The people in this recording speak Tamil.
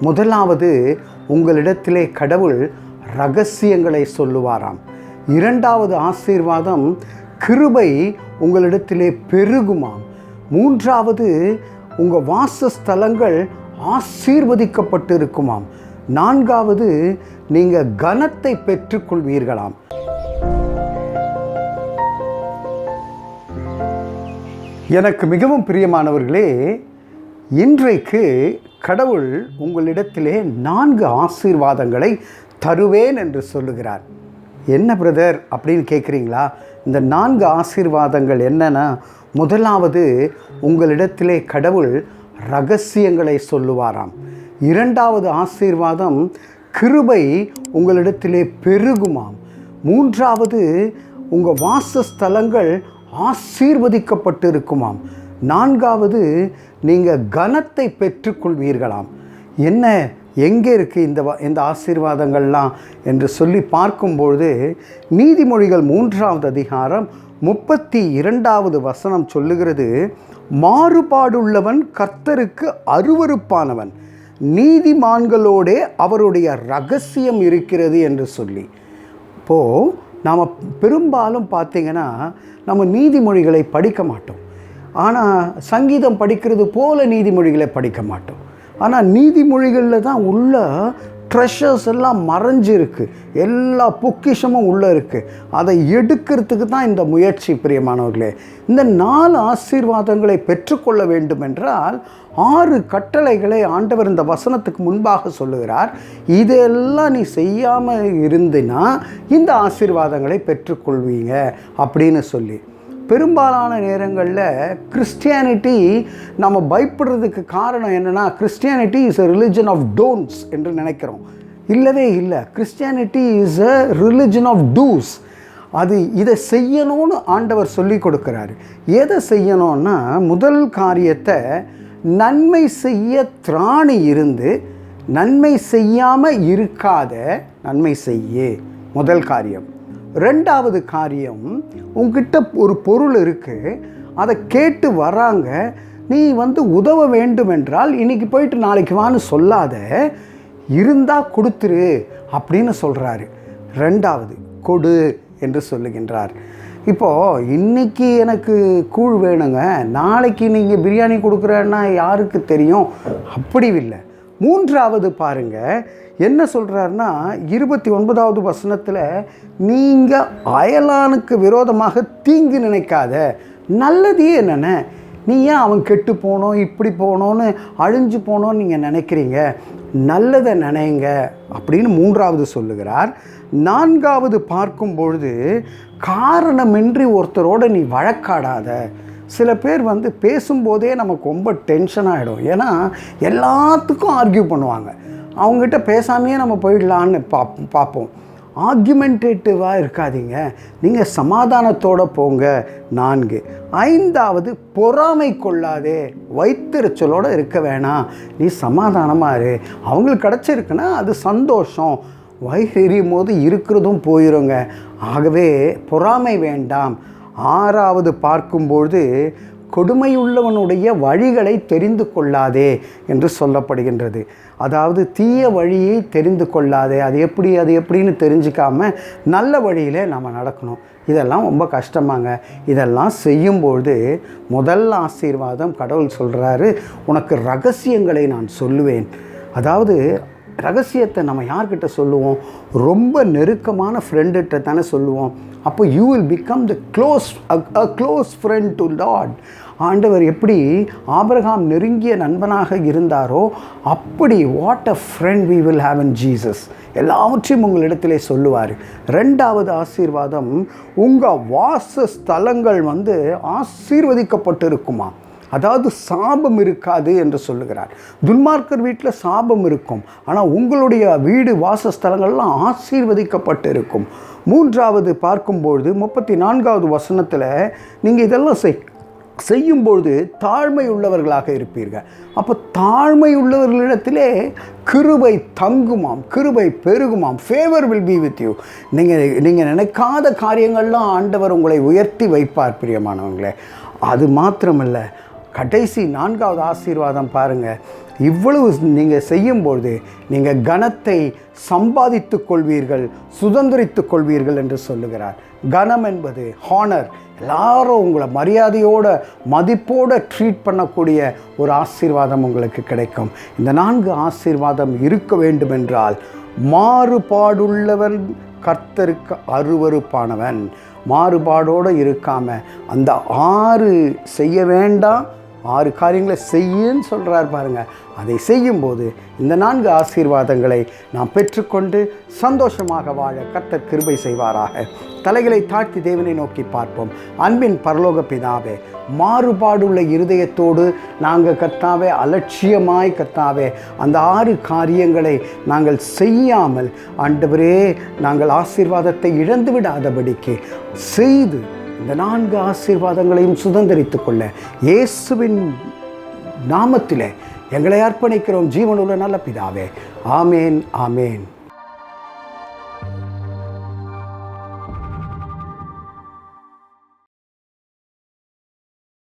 முதலாவது உங்களிடத்திலே கடவுள் ரகசியங்களை சொல்லுவாராம். இரண்டாவது ஆசீர்வாதம் கிருபை உங்களிடத்திலே பெருகுமாம். மூன்றாவது உங்கள் வாசஸ்தலங்கள் ஆசீர்வதிக்கப்பட்டு இருக்குமாம் நான்காவது நீங்கள் கனத்தை பெற்றுக்கொள்வீர்களாம். எனக்கு மிகவும் பிரியமானவர்களே இன்றைக்கு கடவுள் உங்களிடத்திலே நான்கு ஆசீர்வாதங்களை தருவேன் என்று சொல்லுகிறார். என்ன பிரதர் அப்படின்னு கேட்குறீங்களா? இந்த நான்கு ஆசீர்வாதங்கள் என்னன்னா முதலாவது உங்களிடத்திலே கடவுள் ரகசியங்களை சொல்லுவாராம். இரண்டாவது ஆசீர்வாதம் கிருபை உங்களிடத்திலே பெருகுமாம். மூன்றாவது உங்கள் வாசஸ்தலங்கள் ஆசீர்வதிக்கப்பட்டு இருக்குமாம் நான்காவது நீங்கள் கனத்தை பெற்றுக்கொள்வீர்களாம். என்ன எங்கே இருக்குது இந்த வ- இந்த ஆசீர்வாதங்கள்லாம் என்று சொல்லி பார்க்கும்பொழுது நீதிமொழிகள் மூன்றாவது அதிகாரம் முப்பத்தி இரண்டாவது வசனம் சொல்லுகிறது மாறுபாடுள்ளவன் கர்த்தருக்கு அருவருப்பானவன். நீதிமான்களோடே அவருடைய ரகசியம் இருக்கிறது என்று சொல்லி. இப்போது நாம் பெரும்பாலும் பார்த்தீங்கன்னா நம்ம நீதிமொழிகளை படிக்க மாட்டோம். ஆனால் சங்கீதம் படிக்கிறது போல நீதிமொழிகளை படிக்க மாட்டோம். ஆனால் நீதிமொழிகளில் தான் உள்ள ட்ரெஷர்ஸ் எல்லாம் மறைஞ்சிருக்கு. எல்லா பொக்கிஷமும் உள்ளே இருக்குது அதை எடுக்கிறதுக்கு தான் இந்த முயற்சி பிரியமானவர்களே. இந்த நாலு ஆசீர்வாதங்களை பெற்றுக்கொள்ள வேண்டும் என்றால் ஆறு கட்டளைகளை ஆண்டவர் இந்த வசனத்துக்கு முன்பாக சொல்லுகிறார். இதெல்லாம் நீ செய்யாமல் இருந்தினா இந்த ஆசீர்வாதங்களை பெற்றுக்கொள்வீங்க அப்படின்னு சொல்லி. பெரும்பாலான நேரங்களில் கிறிஸ்டியானிட்டி நம்ம பயப்படுறதுக்கு காரணம் என்னென்னா Christianity is a religion of don'ts என்று நினைக்கிறோம். இல்லவே இல்லை. Christianity is a religion of dos அது இதை செய்யணும்னு ஆண்டவர் சொல்லி கொடுக்குறாரு. எதை செய்யணும்னா முதல் காரியத்தை நன்மை செய்ய திராணி இருந்து நன்மை செய்யாமல் இருக்காத நன்மை செய்ய. முதல் காரியம். ரெண்டாவது காரியம் உங்ககிட்ட ஒரு பொருள் இருக்குது அதை கேட்டு வராங்க நீ வந்து உதவ வேண்டும் என்றால் இன்றைக்கி போயிட்டு நாளைக்கு வான்னு சொல்லாத இருந்தால் கொடுத்துரு அப்படின்னு சொல்கிறாரு ரெண்டாவது கொடு என்று சொல்லுகின்றார். இப்போது இன்னைக்கு எனக்கு கூழ் வேணுங்க நாளைக்கு நீங்கள் பிரியாணி கொடுக்குறேன்னா யாருக்கு தெரியும்? அப்படி இல்லை. மூன்றாவது பாருங்கள் என்ன சொல்கிறாருன்னா இருபத்தி ஒன்பதாவது வசனத்தில் நீங்கள் அயலானுக்கு விரோதமாக தீங்கு நினைக்காத நல்லதே என்னென்ன? நீ ஏன் அவன் கெட்டு போனோம் இப்படி போனோன்னு அழிஞ்சு போனோன்னு நீங்கள் நினைக்கிறீங்க? நல்லதை நினைங்க. அப்படின்னு மூன்றாவது சொல்லுகிறார். நான்காவது பார்க்கும் பொழுது காரணமின்றி ஒருத்தரோட நீ வழக்காடாத. சில பேர் வந்து பேசும்போதே நமக்கு ரொம்ப டென்ஷன் ஆகிடும் ஏன்னா எல்லாத்துக்கும் ஆர்கியூ பண்ணுவாங்க. அவங்ககிட்ட பேசாமையே நம்ம போயிடலான்னு பா பார்ப்போம். ஆர்குமெண்டேட்டிவாக இருக்காதீங்க. நீங்கள் சமாதானத்தோடு போங்க. நான்கு. ஐந்தாவது பொறாமை கொள்ளாதே. வைத்திருச்சலோடு இருக்க வேணாம். நீ சமாதானமாக இரு. அவங்களுக்கு கிடச்சிருக்குன்னா அது சந்தோஷம். வயிறு எரியும் போது இருக்கிறதும் போயிருங்க. ஆகவே பொறாமை வேண்டாம். ஆறாவது பார்க்கும்பொழுது கொடுமையுள்ளவனுடைய வழிகளை தெரிந்து கொள்ளாதே என்று சொல்லப்படுகின்றது. அதாவது தீய வழியை தெரிந்து கொள்ளாதே. அது எப்படி அது எப்படின்னு தெரிஞ்சுக்காம நல்ல வழியில் நம்ம நடக்கணும். இதெல்லாம் ரொம்ப கஷ்டமாங்க. இதெல்லாம் செய்யும்பொழுது முதல் ஆசீர்வாதம் கடவுள் சொல்கிறாரு உனக்கு ரகசியங்களை நான் சொல்லுவேன். அதாவது ரகசியத்தை நம்ம யார்கிட்ட சொல்லுவோம்? ரொம்ப நெருக்கமான ஃப்ரெண்டுகிட்ட தானே சொல்லுவோம். அப்போ you will become the close a close friend to lord ஆண்டவர் எப்படி ஆபிரகாம் நெருங்கிய நண்பனாக இருந்தாரோ அப்படி what a friend we will have in Jesus எல்லாவற்றையும் உங்களிடத்திலே சொல்லுவார். ரெண்டாவது ஆசீர்வாதம் உங்கள் வாச ஸ்தலங்கள் வந்து ஆசீர்வதிக்கப்பட்டு இருக்குமா அதாவது சாபம் இருக்காது என்று சொல்லுகிறார். துன்மார்க்கர் வீட்டில் சாபம் இருக்கும். ஆனால் உங்களுடைய வீடு வாசஸ்தலங்கள்லாம் ஆசீர்வதிக்கப்பட்டு இருக்கும் மூன்றாவது பார்க்கும்பொழுது முப்பத்தி நான்காவது வசனத்தில் நீங்கள் இதெல்லாம் செய் செய்யும்பொழுது தாழ்மை உள்ளவர்களாக இருப்பீர்கள். அப்போ தாழ்மை உள்ளவர்களிடத்திலே கிருபை தங்குமாம் கிருபை பெருகுமாம். Favour will be with you நீங்கள் நீங்கள் நினைக்காத காரியங்கள்லாம் ஆண்டவர் உங்களை உயர்த்தி வைப்பார் பிரியமானவங்களே அது மாத்திரமல்ல. கடைசி நான்காவது ஆசீர்வாதம் பாருங்கள் இவ்வளவு நீங்கள் செய்யும்பொழுது நீங்கள் கனத்தை சம்பாதித்து கொள்வீர்கள் சுதந்திரித்து கொள்வீர்கள் என்று சொல்லுகிறார். கனம் என்பது ஹானர் எல்லாரும் உங்களை மரியாதையோட மதிப்போடு ட்ரீட் பண்ணக்கூடிய ஒரு ஆசீர்வாதம் உங்களுக்கு கிடைக்கும். இந்த நான்கு ஆசீர்வாதம் இருக்க வேண்டுமென்றால் மாறுபாடுள்ளவன் கர்த்தருக்கு அருவருப்பானவன். மாறுபாடோடு இருக்காமல் அந்த ஆறு செய்ய வேண்டாம் ஆறு காரியங்களை செய்யுன்னு சொல்கிறார் பாருங்கள் அதை செய்யும்போது இந்த நான்கு ஆசீர்வாதங்களை நாம் பெற்றுக்கொண்டு சந்தோஷமாக வாழ கத்த கிருபை செய்வாராக. தலைகளை தாழ்த்தி தேவனை நோக்கி பார்ப்போம். அன்பின் பரலோக பிதாவே மாறுபாடுள்ள இருதயத்தோடு நாங்கள் கத்தாவே அலட்சியமாய் கத்தாவே அந்த ஆறு காரியங்களை நாங்கள் செய்யாமல் ஆண்டவரே நாங்கள் ஆசீர்வாதத்தை இழந்து விடாதபடிக்கு செய்து இந்த நான்கு ஆசீர்வாதங்களையும் சுதந்திரித்துக் கொள்ள இயேசுவின் நாமத்திலே எங்களை அர்ப்பணிக்கிறோம். ஜீவனுள்ள நல்ல பிதாவே. ஆமேன் ஆமேன்.